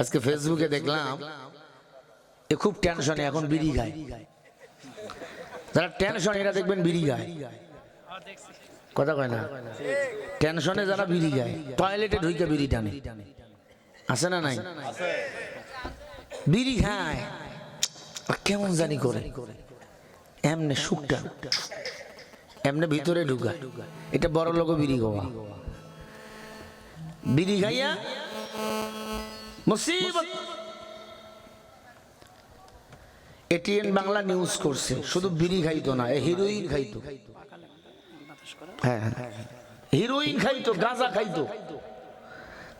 আজকে ফেসবুকে দেখলাম এ খুব টেনশনে এখন বিড়ি খায়। যারা টেনশন এরা দেখবেন বিড়ি খায়। কথা কয় না? টেনশনে যারা বিড়ি খায় টয়লেটে ঢুকে বিড়ি টানে। আছে না নাই? বিড়ি খায়। কেমন জানি করে। এমনে সুখটা। এমনে ভিতরে ঢুকায়। এটা বড় লোক বিড়ি খাওয়া। বিড়ি খাইয়া মুসিবত। এটিএন বাংলা নিউজ করছে। শুধু বিড়ি খাইতো না হিরোইন খাইতো। হ্যাঁ হ্যাঁ। হিরোইন খাইতো গাঁজা খাইতো।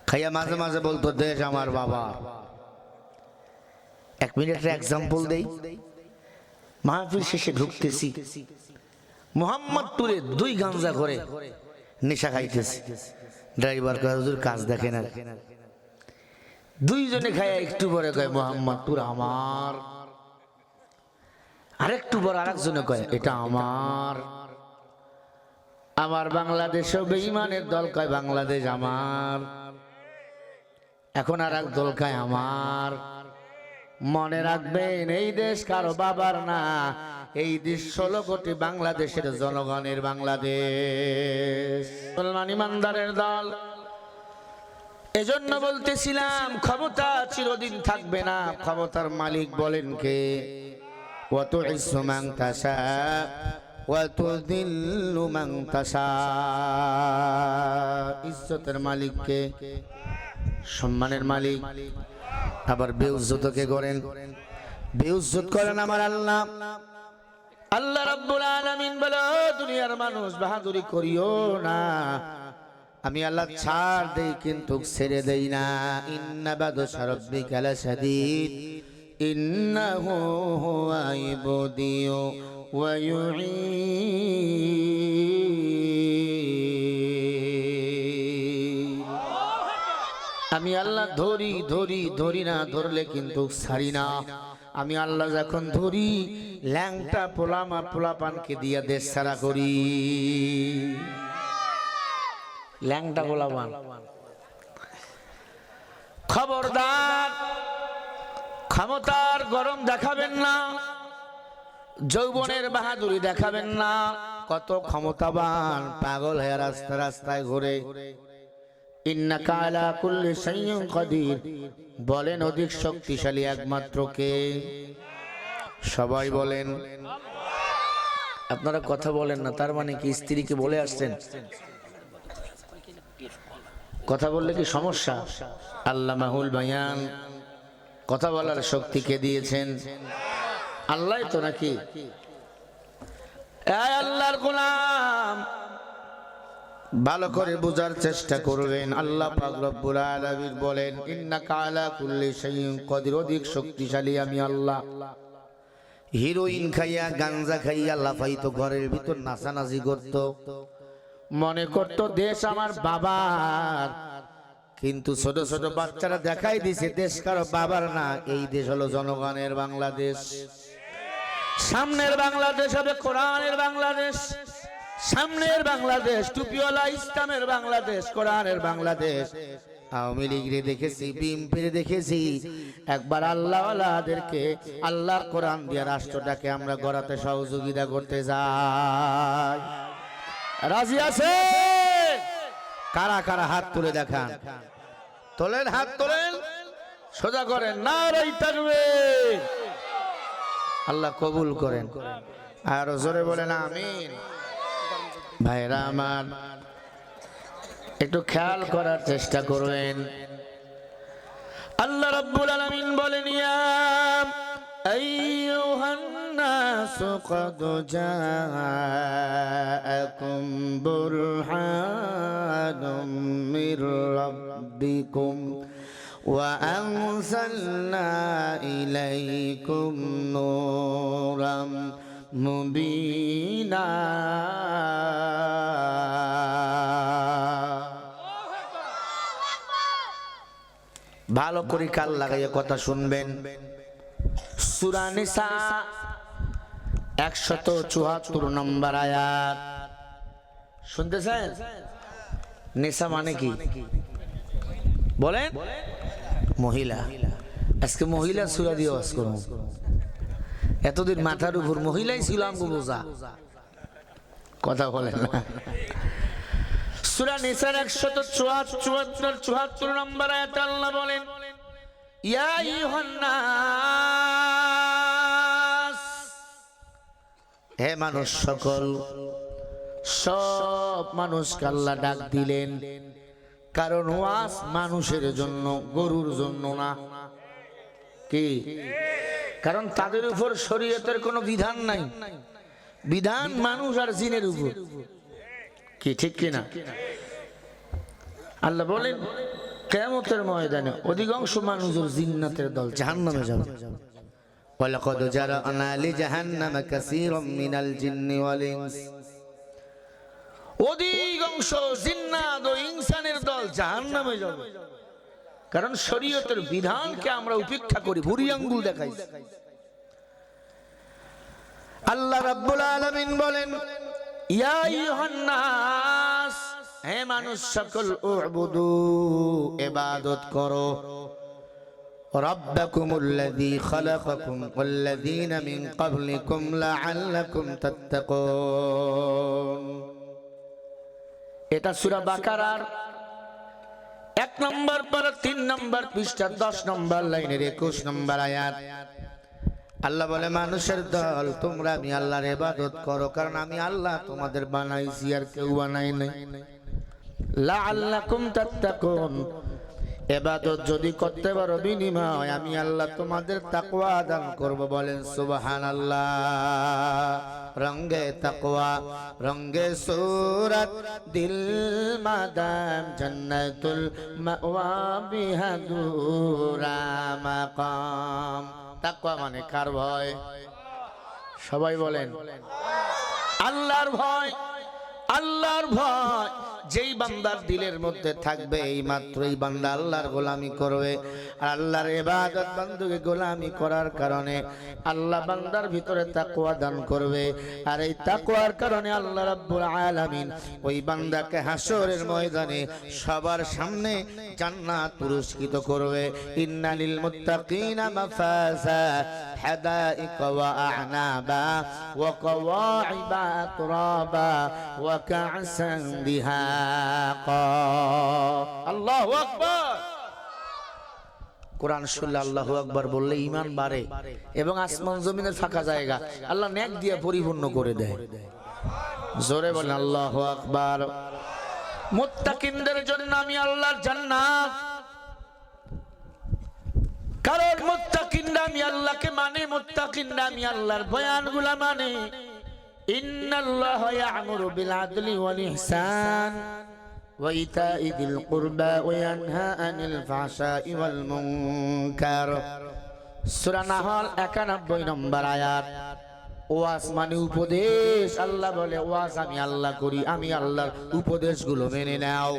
খাইয়া মাঝে মাঝে বলতো দেশ আমার বাবা। এক মিনিটের এক্সাম্পল দেই। মাহফিল শেষে ঢুকতেছি। মোহাম্মদপুরে দুই গাঞ্জা করে নেশা খাইতেছে। ড্রাইভার কাজ দেখে না দুইজনে খায় একটু পরে কয় মোহাম্মদপুর আমার। আরেকটু পর আরেকজনে কয়, এটা আমার। আমার বাংলাদেশও বেঈমানের দল। কয়, বাংলাদেশ আমার। এখন আর এক দল কয়, আমার। মনে রাখবেন, এই দেশ কারও বাবার না। এই দেশ ষোলো কোটি বাংলাদেশের জনগণের বাংলাদেশ। মুসলমান ইমানদারের দল। এজন্য বলতেছিলাম, ক্ষমতা চিরদিন থাকবে না। ক্ষমতার মালিক বলেন কে? অত ইসমান তাসা ইজ্জতের মালিককে সম্মানের মালিক। আবার বেউজ্জত কে করেন? বেউজ্জত করেন আমার আল্লাহ। আল্লাহ রাব্বুল আলামিন বলো দুনিয়ার মানুষ, বাহাদুরি করিও না। আমি আল্লাহ ছাড় দেই কিন্তু ছেড়ে দেই না। ইন্না বাদশা রাব্বিকা লাশাদীদ। ইন্নাহু হুয়া ইউঈদ। আমি আল্লাহ ধরি ধরি ধরি না, ধরলে কিন্তু ছাড়ি না। আমি আল্লাহ যখন ধরি, ল্যাংটা পোলামা পোলাপানকে দিয়া দেশ ছাড়া করি। ল্যাংটা পোলাপান খবরদার ক্ষমতার গরম দেখাবেন না যৌবনের বাহাদুরি দেখাবেন না। কত ক্ষমতাবান পাগল হয়ে রাস্তা রাস্তায় ঘুরে। বলেন অধিক শক্তিশালী একমাত্র কে? সবাই বলেন। আপনারা কথা বলেন না তার মানে কি স্ত্রীকে বলে আসছেন? কথা বললে কি সমস্যা? আল্লাহ মাহুল বায়ান। কথা বলার শক্তি কে দিয়েছেন? আল্লাহ তো নাকি? আল্লাহর গোলাম। ভালো করে বোঝার চেষ্টা করবেন। আল্লাহ পাক রব্বুল আলামিন বলেন, ইন্নাকা আলা কুল্লি শাইইন কদির। অধিক শক্তিশালী আমি আল্লাহ। হিরোইন খাইয়া, গাঞ্জা খাইয়া লাফাইতো, ঘরের ভিতর নাচানাচি করত। মনে করত দেশ আমার বাবার। কিন্তু ছোট ছোট বাচ্চারা দেখাই দিছে, দেশ কারও বাবার না, এই দেশ হলো জনগণের বাংলাদেশ। সামনের বাংলাদেশ হবে কোরআনের বাংলাদেশ। সামনের বাংলাদেশ, টুপিওয়ালা ইসলামের বাংলাদেশ, কোরআনের বাংলাদেশ। আওয়ামী লীগরে দেখেছি বিএনপিরে দেখেছি। একবার আল্লাহওয়ালাদেরকে আল্লাহর কোরআন দিয়ে রাষ্ট্রটাকে আমরা গড়াতে সহযোগিতা করতে যাই। রাজি আছে কারা কারা হাত তুলে দেখান? তোলেন, হাত তোলেন। সোজা করেন না রই থাকবে আল্লাহ কবুল করেন। আর জোরে বলেন, আমিন। ভাইরা আমার, একটু খেয়াল করার চেষ্টা করবেন। আল্লাহ রাব্বুল আলামিন বলেন, ইয়া আইয়ুহান নাসু قد جاءكم برهان من ربكم وأنزلنا إليكم نورا مبينا ভালো করে কাল লাগাইয়া কথা শুনবেন সুরানিসা একশত চুয়াত্তর নম্বর আয়াত। শুনতেছেন? নেশা মানে কি? বলেন? মহিলা। আজকে মহিলা সুরা দিয়ে এতদিন মাথার উপর মহিলাই ছিল বোঝা। কথা বলেন না। সুরা নিসার একশত চুয়াত্তর চুয়াত্তর নম্বর আয়াত আল্লাহ বলেন হে মানুষ সকল, সব মানুষকে আল্লাহ ডাক দিলেন। কারণ ওয়াজ মানুষের জন্য, গরুর জন্য না। কি? কারণ তাদের উপর শরীয়তের কোনো বিধান নাই। বিধান মানুষ আর জিনের উপর। কি, ঠিক কিনা আল্লাহ বলেন কেমতের ময়দানে অধিকাংশ মানুষের জিন্নাতের দল, জাহান্নামে যাবে। ولقد جرأنا لجهنم كثيرا من الجن والإنس অধিকাংশ জিন্নাত ও ইনসানের দল জাহান্নামে যাবে কারণ শরীয়তের বিধানকে আমরা উপেক্ষা করি ভুরি আঙ্গুল দেখাই আল্লাহ রাব্বুল আলামিন বলেন ইয়া আইয়ুহান নাস হে মানুষ সকল উবুদু ইবাদত করো ربكم الذي خلقكم والذين من قبلكم لعلكم تتقون এটা সূরা বাকারার এক নম্বর পর তিন নম্বর পৃষ্ঠা দশ নম্বর লাইনের একুশ নম্বর আয়াত আল্লাহ বলে মানুষের দল তোমরা আমি আল্লাহর ইবাদত করো কারণ আমি আল্লাহ তোমাদের বানাইছি আর কেউ বানাই নাই লাআল্লাকুম তাত্তাকুন এবাদত যদি করতে পারো বিনিময়, আমি আল্লাহ তোমাদের তাকওয়া দান করব, বলেন সুবহানাল্লাহ। রঙ্গে তাকওয়া রঙ্গে সুরত, দিল মাদাম জান্নাতুল মাওয়া মাকাম। তাকওয়া মানে কার ভয়? সবাই বলেন। আল্লাহর ভয় আল্লাহর ভয়। যেই বান্দার দিলের মধ্যে থাকবে এই মাত্র এই বান্দা আল্লাহর গোলামি করবে। আর আল্লাহর ইবাদত বান্দুকে গোলামি করার কারণে আল্লাহ বান্দার ভিতরে তাকওয়া দান করবে। আর এই তাকওয়ার কারণে আল্লাহ রাব্বুল আলামিন ওই বান্দাকে হাসরের ময়দানে সবার সামনে জান্নাত পুরস্কৃত করবে। ইন্নালিল মুত্তাকিনা মাফাজা। حدائق وأعنابا وقواعب أترابا وكعسا دهاقا الله أكبر কোরআন শুনলে আল্লাহ আকবার বললে ইমান বাড়ে এবং আসমান জমিনের ফাঁকা জায়গা আল্লাহ ন্যাক দিয়ে পরিপূর্ণ করে দেয় জোরে বলেন আল্লাহ আকবার মুত্তাকিনদের জন্য আমি আল্লাহর জান্নাত কারণ মুত্তাকিনরা আমি আল্লাহকে মানে মুত্তাকিনরা আমি আল্লাহর বয়ানগুলা মানে। ইন্নাল্লাহ ইয়া'মুরু বিল আদলি ওয়াল ইহসান কুরবা ওয়া ইয়ানহা আনিল ফাহশাই ওয়াল মুনকার। সূরা নাহল 91 নম্বর আয়াত। ওয়াজ মানে উপদেশ। আল্লাহ বলে, ওয়াজ আমি আল্লাহ করি, আমি আল্লাহর উপদেশগুলো মেনে নাও।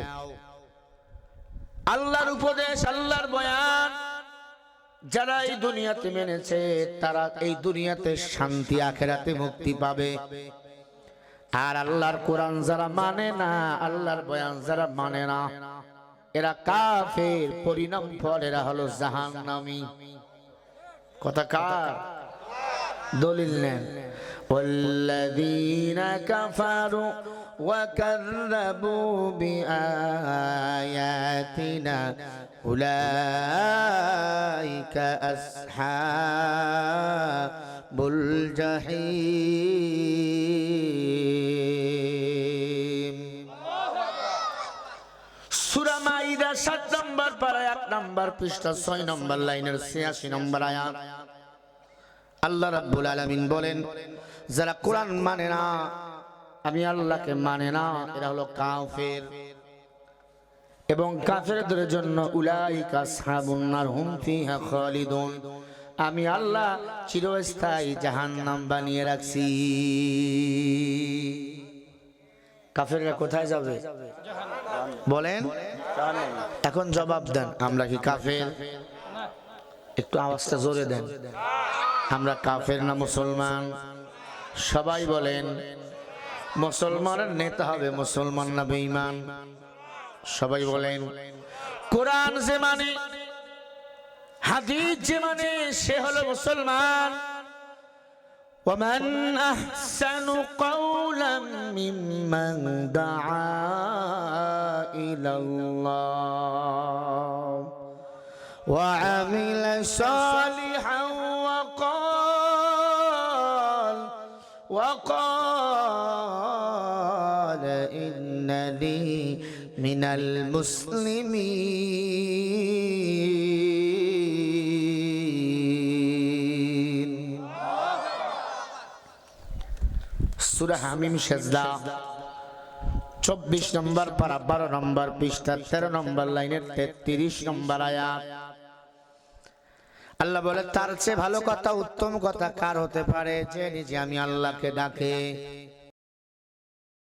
আল্লাহর উপদেশ, আল্লাহর বয়ান। যারা এই দুনিয়াতে মেনেছে তারা এই দুনিয়াতে শান্তি আখেরাতে মুক্তি পাবে আর আল্লাহর কোরআন যারা মানে না আল্লাহর বয়ান যারা মানে না এরা কাফের পরিণাম ফল এরা হলো জাহান্নামী কথা কার দলিল নেন والذين كفروا وكذبوا بآياتنا أولئك أصحاب الجحيم সূরা মাইদা 7 নম্বর পারা 1 নম্বর পৃষ্ঠা 6 নম্বর লাইনের 86 নম্বর আয়াত আল্লাহ রাব্বুল আলামিন বলেন যারা কোরআন মানে না আমি আল্লাহকে মানে না, এরা হলো কাফের। এবং কাফেরদের জন্য উলাইকা সাহাবুন নার হুম ফিহা খালিদুন। আমি আল্লাহ চিরস্থায়ী জাহান্নাম বানিয়ে রাখছি। কাফেররা কোথায় যাবে? বলেন। এখন জবাব দেন, আমরা কি কাফের? একটু আওয়াজটা জোরে দেন। আমরা কাফের না মুসলমান? সবাই বলেন। মুসলমানের নেতা হবে মুসলমান না বেঈমান। মানে, মানে সবাই বলেন কোরআন যে মানে হাদিস যে মানে সে হলো মুসলমান ومن أحسن قولا ممن دعا إلى الله وعمل صالحا وقال وقال إنني من المسلمين সুরা হামিম সেজদা চব্বিশ নম্বর পারা বারো নম্বর পৃষ্ঠা তেরো নম্বর লাইনের তেত্রিশ নম্বর আয়াত আল্লাহ বলে তার চেয়ে ভালো কথা উত্তম কথা কার হতে পারে যে নিজে আমি আল্লাহকে ডাকে